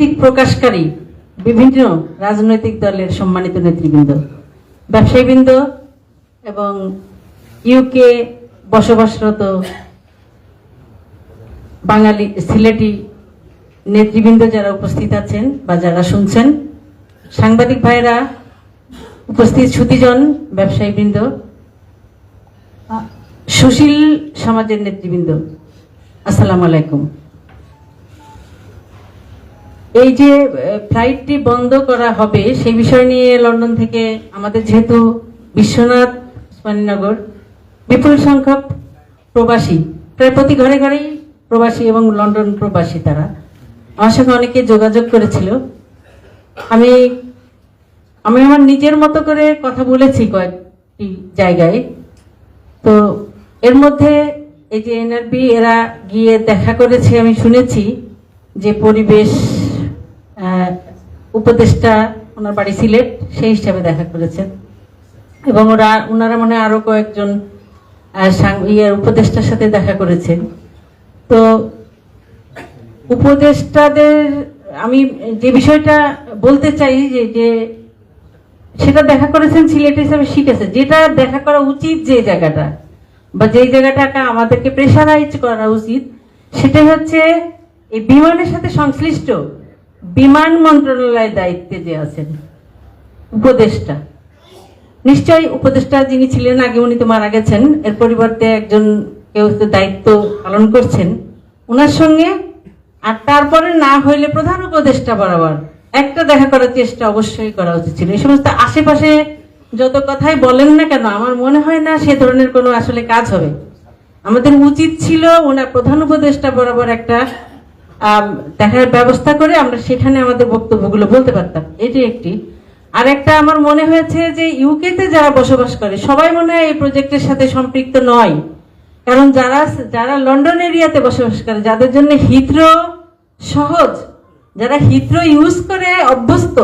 দিক প্রকাশকারী বিভিন্ন রাজনৈতিক দলের সম্মানিত নেতৃবৃন্দ, ব্যবসায়ীবৃন্দ এবং ইউকে বসবাসরত বাঙালি সিলেটি নেতৃবৃন্দ যারা উপস্থিত আছেন বা যারা শুনছেন, সাংবাদিক ভাইরা উপস্থিত সুতিজন ব্যবসায়ীবৃন্দ, সুশীল সমাজের নেতৃবৃন্দ, আসসালামু আলাইকুম। এই যে ফ্লাইটটি বন্ধ করা হবে, সেই বিষয় নিয়ে লন্ডন থেকে আমাদের যেহেতু বিশ্বনাথ উসমানীনগর, বিপুল সংখ্যক প্রবাসী, প্রায় প্রতি ঘরে ঘরেই প্রবাসী এবং লন্ডন প্রবাসী তারা। আমার সঙ্গে অনেকে যোগাযোগ করেছিল। আমি আমি আমার নিজের মতো করে কথা বলেছি কয়েকটি জায়গায়। তো এর মধ্যে এই যে এনআরবি এরা গিয়ে দেখা করেছে, আমি শুনেছি যে পরিবেশ উপদেষ্টা ওনার বাড়ি সিলেট, সেই হিসাবে দেখা করেছেন। এবং ওরা, ওনারা মনে হয় আরও কয়েকজন ইয়ের উপদেষ্টার সাথে দেখা করেছেন। তো উপদেষ্টাদের, আমি যে বিষয়টা বলতে চাই যে যে সেটা দেখা করেছেন সিলেট হিসাবে শিখেছে যেটা দেখা করা উচিত যে জায়গাটা, বা যেই জায়গাটাকে আমাদেরকে প্রেশারাইজ করা উচিত সেটা হচ্ছে এই বিমানের সাথে সংশ্লিষ্ট বিমান মন্ত্রণালয়ের দায়িত্বে যে আছেন উপদেষ্টা। নিশ্চয়ই উপদেষ্টা যিনি ছিলেন, আগে উনি তো মারা গেছেন, এর পরিবর্তে একজন কেউ দায়িত্ব পালন করছেন। ওনার সঙ্গে আর তারপরে না হইলে প্রধান উপদেষ্টা বরাবর একটা দেখা করার চেষ্টা অবশ্যই করা উচিত ছিল। এই সমস্ত আশেপাশে যত কথাই বলেন না কেন, আমার মনে হয় না সে ধরনের কোনো আসলে কাজ হবে। আমাদের উচিত ছিল ওনার প্রধান উপদেষ্টা বরাবর একটা দেখার ব্যবস্থা করে আমরা সেখানে আমাদের বক্তব্যগুলো বলতে পারতাম। এটি একটি। আর একটা আমার মনে হয়েছে যে ইউকেতে যারা বসবাস করে, সবাই মনে হয় এই প্রজেক্টের সাথে সম্পৃক্ত নয়। কারণ যারা যারা লন্ডন এরিয়াতে বসবাস করে, যাদের জন্য হিথ্রো সহজ, যারা হিথ্রো ইউজ করে অভ্যস্ত,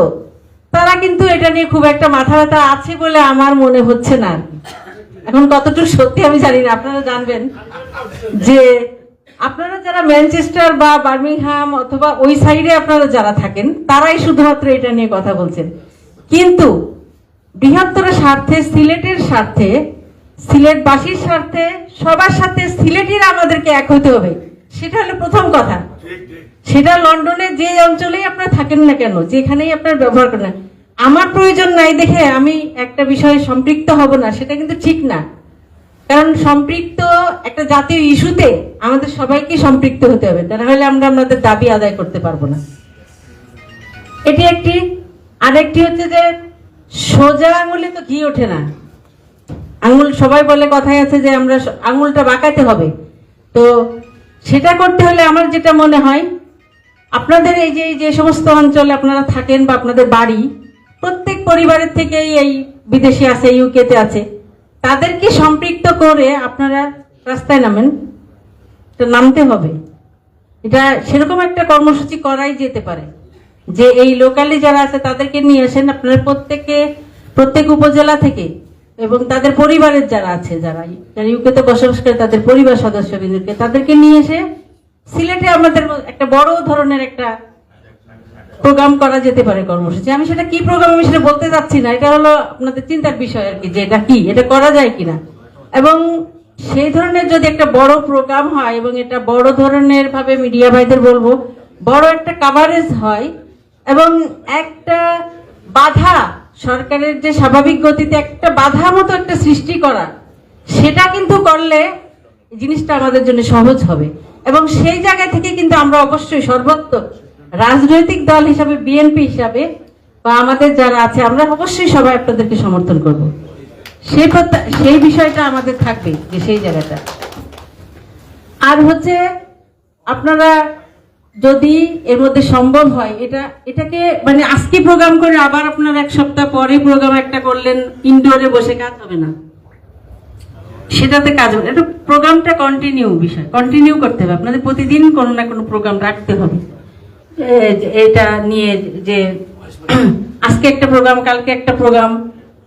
তারা কিন্তু এটা নিয়ে খুব একটা মাথা ব্যথা আছে বলে আমার মনে হচ্ছে না এখন কতটুকু সত্যি আমি জানি না, আপনারা জানবেন যে আপনারা যারা ম্যানচেস্টার বা বার্মিংহাম অথবা ওই সাইডে আপনারা যারা থাকেন তারাই শুধুমাত্র এটা নিয়ে কথা বলছেন। কিন্তু বৃহত্তর স্বার্থে সিলেটের স্বার্থে সিলেটবাসীর স্বার্থে সবার সাথে সিলেটের আমাদেরকে এক হতে হবে। সেটা হলো প্রথম কথা। সেটা লন্ডনে যে অঞ্চলেই আপনারা থাকেন না কেন যেখানেই আপনার ব্যবহার করেন। আমার প্রয়োজন নাই দেখে আমি একটা বিষয়ে সম্পৃক্ত হব না সেটা কিন্তু ঠিক না। কারণ সম্পৃক্ত একটা জাতীয় ইস্যুতে আমাদের সবাইকে সম্পৃক্ত হতে হবে। তা নাহলে আমরা আমাদের দাবি আদায় করতে পারব না। এটি একটি, আরেকটি হচ্ছে যে সোজা আঙুলে তো ঘি ওঠে না। আঙুল, সবাই বলে কথাই আছে যে আমরা আঙুলটা বাঁকাতে হবে। তো সেটা করতে হলে আমার যেটা মনে হয়, আপনাদের এই যে যে সমস্ত অঞ্চলে আপনারা থাকেন বা আপনাদের বাড়ি, প্রত্যেক পরিবারের থেকেই এই বিদেশে আছে ইউকেতে আছে। তাদেরকে সম্পৃক্ত করে আপনারা রাস্তায় নামেন। তো নামতে হবে। এটা সেরকম একটা কর্মসূচি করাই যেতে পারে। যে এই লোকালি যারা আছে, তাদেরকে নিয়ে আসেন আপনারা প্রত্যেকে, প্রত্যেক উপজেলা থেকে এবং তাদের পরিবারের যারা আছে, যারা যারা ইউকেতে বসবাস করে, তাদের পরিবার সদস্যবৃন্দকে তাদেরকে নিয়ে এসে সিলেটে আমাদের একটা বড় ধরনের একটা প্রোগ্রাম করা যেতে পারে কর্মসূচি। আমি সেটা কি প্রোগ্রাম, আমি সেটা বলতে চাচ্ছি না। এটা হলো আপনাদের চিন্তার বিষয় আর কি, যে এটা কি, এটা করা যায় কিনা। এবং সেই ধরনের যদি একটা বড় প্রোগ্রাম হয়, এবং এটা বড় ধরনের ভাবে মিডিয়া ভাইদের বলব, বড় একটা কাভারেজ হয়, এবং একটা বাধা, সরকারের যে স্বাভাবিক গতিতে একটা বাধা মতো একটা সৃষ্টি করা, সেটা কিন্তু করলে জিনিসটা আমাদের জন্য সহজ হবে। এবং সেই জায়গা থেকে কিন্তু আমরা অবশ্যই সর্বোত্তম রাজনৈতিক দল হিসাবে বিএনপি হিসাবে, বা আমাদের যারা আছে, আমরা অবশ্যই সবাই আপনাদেরকে সমর্থন করব। সেই সেই বিষয়টা আমাদের থাকবে যে সেই জায়গাটা। আর হচ্ছে, আপনারা যদি এর মধ্যে সম্ভব হয়, এটা, এটাকে মানে আজকে প্রোগ্রাম করে আবার আপনারা এক সপ্তাহ পরে প্রোগ্রাম একটা করলেন ইনডোরে বসে কাজ হবে না। সেটাতে কাজ হবে। এটা প্রোগ্রামটা কন্টিনিউ বিষয়। কন্টিনিউ করতে হবে। আপনাদের প্রতিদিন কোনো না কোনো প্রোগ্রাম রাখতে হবে। এটা নিয়ে যে, আজকে একটা প্রোগ্রাম কালকে একটা প্রোগ্রাম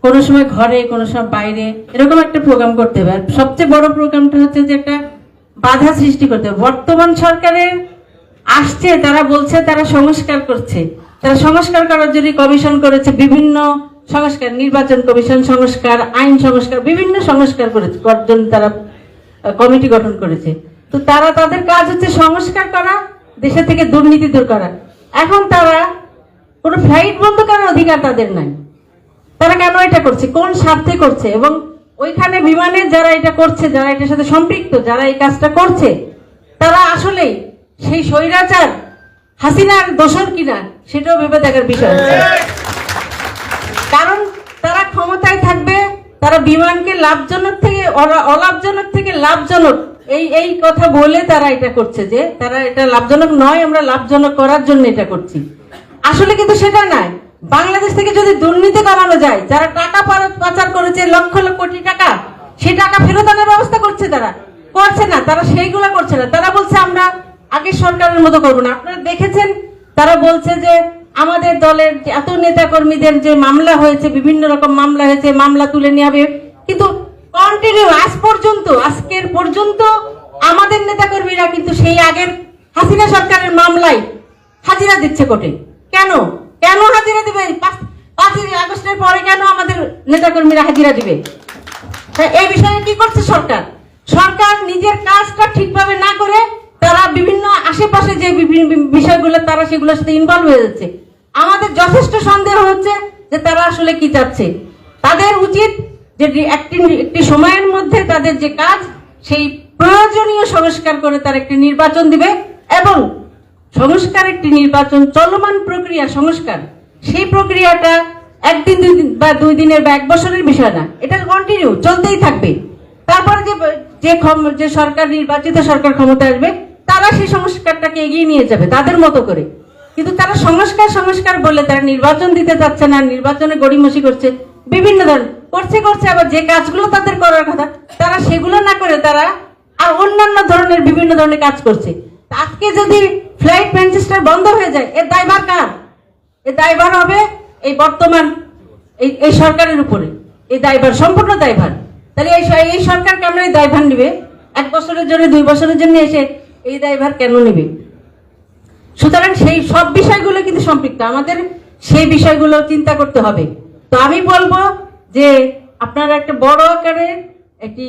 কোনো সময় ঘরে, কোনো সময় বাইরে, এরকম একটা প্রোগ্রাম করতে হবে। সবচেয়ে বড় প্রোগ্রামটা হচ্ছে যে একটা বাধা সৃষ্টি করতে হবে। বর্তমান সরকারের আসছে, তারা বলছে, তারা সংস্কার করছে। তারা সংস্কার করার জন্য কমিশন করেছে বিভিন্ন সংস্কার, নির্বাচন কমিশন সংস্কার, আইন সংস্কার, বিভিন্ন সংস্কার করেছে জন্য তারা কমিটি গঠন করেছে। তো তারা, তাদের কাজ হচ্ছে সংস্কার করা দেশে থেকে দুর্নীতি দূর করা এখন তারা কোনো ফ্লাইট বন্ধ করার অধিকার তাদের নাই। তারা কেন এটা করছে? কোন স্বার্থে করছে? এবং ওইখানে বিমানে যারা এটা করছে, যারা এটার সাথে সম্পৃক্ত, যারা এই কাজটা করছে, তারা আসলেই সেই স্বৈরাচার, হাসিনার দোষর কিনা, সেটাও ভেবে দেখার বিষয় কারণ তারা ক্ষমতায় থাকবে, তারা বিমানকে লাভজনক থেকে, অলা- অলাভজনক থেকে লাভজনক এই এই কথা বলে তারা এটা করছে যে তারা এটা লাভজনক নয়, আমরা লাভজনক করার জন্য এটা করছি। আসলে কিন্তু সেটা নয় বাংলাদেশ থেকে যদি দুর্নীতি কমানো যায়, যারা টাকা পাচার করেছে, লক্ষ লক্ষ কোটি টাকা, সে টাকা ফেরত আনার ব্যবস্থা করছে তারা। করছে না, তারা সেইগুলো করছে না। তারা বলছে, আমরা আগে সরকারের মতো করব না। আপনারা দেখেছেন, তারা বলছে যে আমাদের দলের এত নেতা কর্মীদের যে মামলা হয়েছে, বিভিন্ন রকম মামলা হয়েছে, মামলা তুলে নিয়ে হবে। কিন্তু কন্টিনিউ আজ পর্যন্ত, আজকের পর্যন্ত আমাদের নেতা কর্মীরা কিন্তু সেই আগের হাসিনা সরকারের মামলায় হাজিরা দিচ্ছে কোর্টে। কেন? কেন হাজিরা দিবে? পাঁচ- পাঁচই আগস্টের পরে কেন আমাদের নেতাকর্মীরা হাজিরা দিবে? এই বিষয়ে কি করছে সরকার? সরকার নিজের কাজটা ঠিকভাবে না করে তারা বিভিন্ন আশেপাশে যে বিষয়গুলো, তারা সেগুলোর সাথে ইনভলভ হয়ে যাচ্ছে। আমাদের যথেষ্ট সন্দেহ হচ্ছে যে তারা আসলে কি চাচ্ছে। তাদের উচিত যে একটি একটি সময়ের মধ্যে তাদের যে কাজ, সেই প্রয়োজনীয় সংস্কার করে তার একটি নির্বাচন দিবে এবং সংস্কার একটি নির্বাচন চলমান প্রক্রিয়া সংস্কার, সেই প্রক্রিয়াটা একদিন, দুই দিন বা দুই দিনের বা এক বছরের বিষয় না, এটা কন্টিনিউ চলতেই থাকবে। তারপরে যে যে যে সরকার, নির্বাচিত সরকার ক্ষমতায় আসবে, তারা সেই সংস্কারটাকে এগিয়ে নিয়ে যাবে তাদের মতো করে। কিন্তু তারা সংস্কার সংস্কার বলে তারা নির্বাচন দিতে যাচ্ছে না, নির্বাচনে গড়িমসি করছে। বিভিন্ন ধরনের। করছে করছে, আবার যে কাজগুলো তাদের করার কথা, তারা সেগুলো না করে তারা আর অন্যান্য ধরনের, বিভিন্ন ধরনের কাজ করছে। আজকে যদি ফ্লাইট ম্যানচেস্টার বন্ধ হয়ে যায়, এর দায়ভার কার? এর দায়ভার হবে এই বর্তমান, এই এই সরকারের উপরে। এই দায়ভার, সম্পূর্ণ দায়ভার। তাহলে এই এই সরকার কেন এই দায়ভার নিবে? এক বছরের জন্য, দুই বছরের জন্য এসে এই দায়ভার কেন নিবে? সুতরাং সেই সব বিষয়গুলো কিন্তু সম্পৃক্ত। আমাদের সেই বিষয়গুলো চিন্তা করতে হবে। তো আমি বলব যে আপনারা একটা বড় আকারে একটি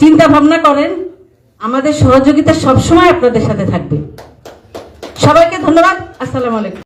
চিন্তা ভাবনা করেন। আমাদের সহযোগিতা সবসময় আপনাদের সাথে থাকবে। সবাইকে ধন্যবাদ। আসসালামু আলাইকুম।